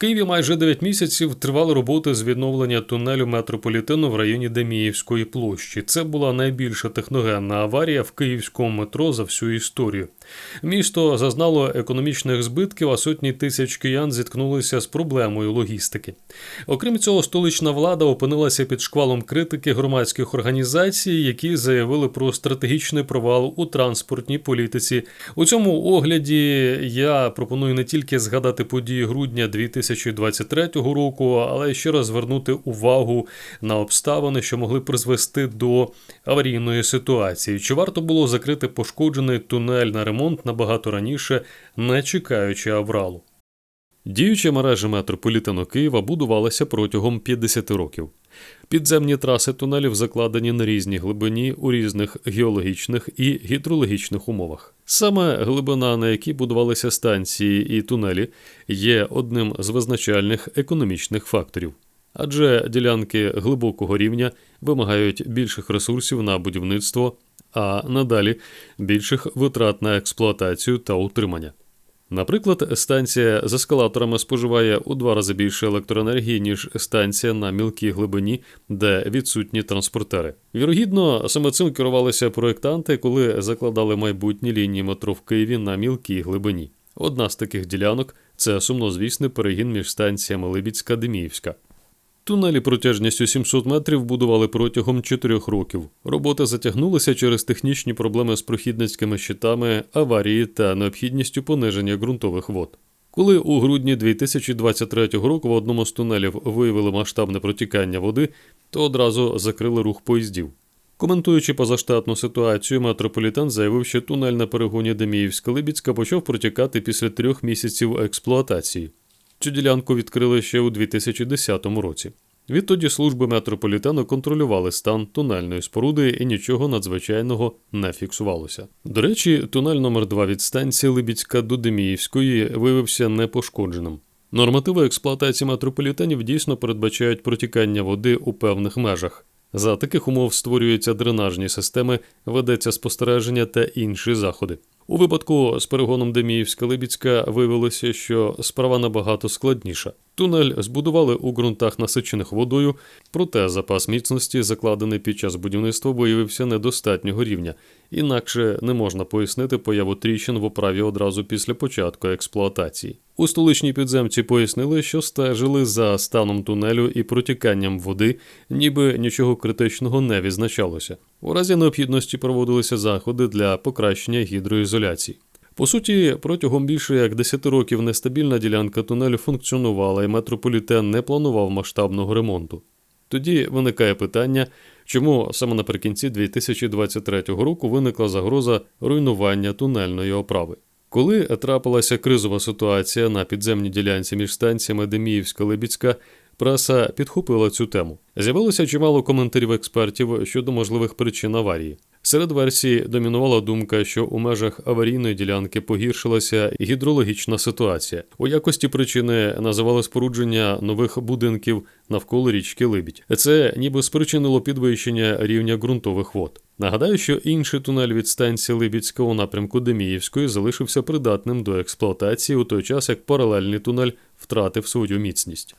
Києві майже 9 місяців тривали роботи з відновлення тунелю метрополітену в районі Деміївської площі. Це була найбільша техногенна аварія в київському метро за всю історію. Місто зазнало економічних збитків, а сотні тисяч киян зіткнулися з проблемою логістики. Окрім цього, столична влада опинилася під шквалом критики громадських організацій, які заявили про стратегічний провал у транспортній політиці. У цьому огляді я пропоную не тільки згадати події грудня 2023 року, але ще раз звернути увагу на обставини, що могли призвести до аварійної ситуації. Чи варто було закрити пошкоджений тунель на ремонт? набагато раніше, не чекаючи авралу. Діюча мережа метрополітену Києва будувалася протягом 50 років. Підземні траси тунелів закладені на різній глибині у різних геологічних і гідрологічних умовах. Саме глибина, на якій будувалися станції і тунелі, є одним з визначальних економічних факторів. Адже ділянки глибокого рівня вимагають більших ресурсів на будівництво а надалі більших витрат на експлуатацію та утримання. Наприклад, станція з ескалаторами споживає у два рази більше електроенергії, ніж станція на мілкій глибині, де відсутні транспортери. Вірогідно, саме цим керувалися проєктанти, коли закладали майбутні лінії метро в Києві на мілкій глибині. Одна з таких ділянок це сумнозвісний перегін між станціями Либідська Деміївська. Тунелі протяжністю 700 метрів будували протягом 4 років. Роботи затягнулися через технічні проблеми з прохідницькими щитами, аварії та необхідністю пониження ґрунтових вод. Коли у грудні 2023 року в одному з тунелів виявили масштабне протікання води, то одразу закрили рух поїздів. Коментуючи позаштатну ситуацію, метрополітен заявив, що тунель на перегоні Деміївська-Либіцька почав протікати після трьох місяців експлуатації. Цю ділянку відкрили ще у 2010 році. Відтоді служби метрополітену контролювали стан тунельної споруди і нічого надзвичайного не фіксувалося. До речі, тунель номер 2 від станції Либідська до Деміївської виявився непошкодженим. Нормативи експлуатації метрополітенів дійсно передбачають протікання води у певних межах. За таких умов створюються дренажні системи, ведеться спостереження та інші заходи. У випадку з перегоном Деміївська-Либіцька виявилося, що справа набагато складніша. Тунель збудували у ґрунтах, насичених водою, проте запас міцності, закладений під час будівництва, виявився недостатнього рівня, інакше не можна пояснити появу тріщин в оправі одразу після початку експлуатації. У столичній підземці пояснили, що стежили за станом тунелю і протіканням води, ніби нічого критичного не відзначалося. У разі необхідності проводилися заходи для покращення гідроізоляції. По суті, протягом більше як 10 років нестабільна ділянка тунелю функціонувала, і метрополітен не планував масштабного ремонту. Тоді виникає питання, чому саме наприкінці 2023 року виникла загроза руйнування тунельної оправи. Коли трапилася кризова ситуація на підземній ділянці між станціями Деміївська-Либіцька, преса підхопила цю тему. З'явилося чимало коментарів експертів щодо можливих причин аварії. Серед версій домінувала думка, що у межах аварійної ділянки погіршилася гідрологічна ситуація. У якості причини називали спорудження нових будинків навколо річки Либідь. Це ніби спричинило підвищення рівня ґрунтових вод. Нагадаю, що інший тунель від станції Либідська у напрямку Деміївської залишився придатним до експлуатації у той час, як паралельний тунель втратив свою міцність.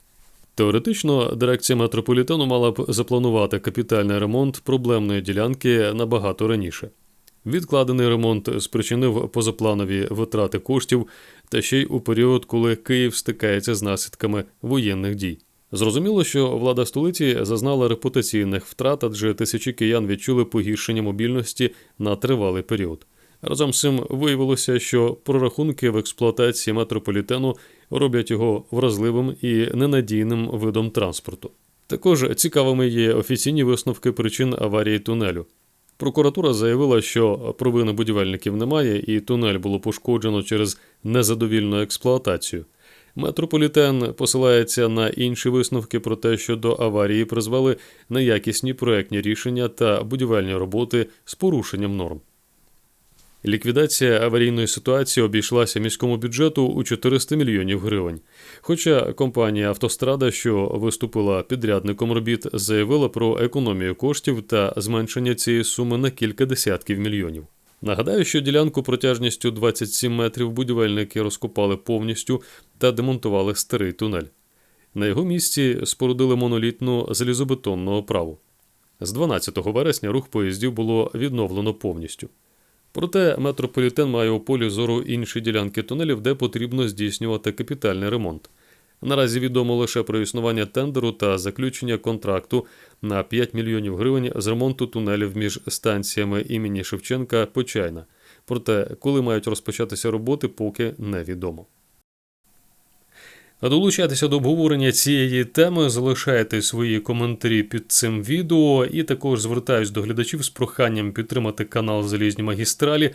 Теоретично, дирекція метрополітену мала б запланувати капітальний ремонт проблемної ділянки набагато раніше. Відкладений ремонт спричинив позапланові витрати коштів та ще й у період, коли Київ стикається з наслідками воєнних дій. Зрозуміло, що влада столиці зазнала репутаційних втрат, адже тисячі киян відчули погіршення мобільності на тривалий період. Разом з цим виявилося, що прорахунки в експлуатації метрополітену роблять його вразливим і ненадійним видом транспорту. Також цікавими є офіційні висновки причин аварії тунелю. Прокуратура заявила, що провини будівельників немає, і тунель було пошкоджено через незадовільну експлуатацію. Метрополітен посилається на інші висновки про те, що до аварії призвели неякісні проектні рішення та будівельні роботи з порушенням норм. Ліквідація аварійної ситуації обійшлася міському бюджету у 400 мільйонів гривень. Хоча компанія Автострада, що виступила підрядником робіт, заявила про економію коштів та зменшення цієї суми на кілька десятків мільйонів. Нагадаю, що ділянку протяжністю 27 метрів будівельники розкопали повністю та демонтували старий тунель. На його місці спорудили монолітну залізобетонну оправу. З 12 вересня рух поїздів було відновлено повністю. Проте метрополітен має у полі зору інші ділянки тунелів, де потрібно здійснювати капітальний ремонт. Наразі відомо лише про існування тендеру та заключення контракту на 5 мільйонів гривень з ремонту тунелів між станціями імені Шевченка Почайна. Проте, коли мають розпочатися роботи, поки невідомо. А долучайтеся до обговорення цієї теми, залишайте свої коментарі під цим відео, і також звертаюсь до глядачів з проханням підтримати канал Залізні магістралі.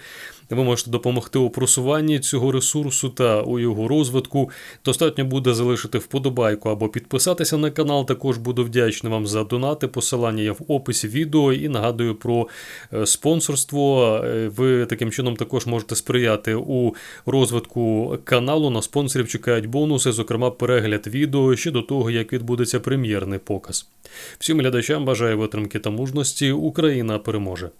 Ви можете допомогти у просуванні цього ресурсу та у його розвитку. Достатньо буде залишити вподобайку або підписатися на канал. Також буду вдячний вам за донати. Посилання є в описі відео і нагадую про е, спонсорство. Е, Ви таким чином також можете сприяти у розвитку каналу. На спонсорів чекають бонуси, зокрема перегляд відео ще до того, як відбудеться прем'єрний показ. Всім глядачам бажаю витримки та мужності. Україна переможе.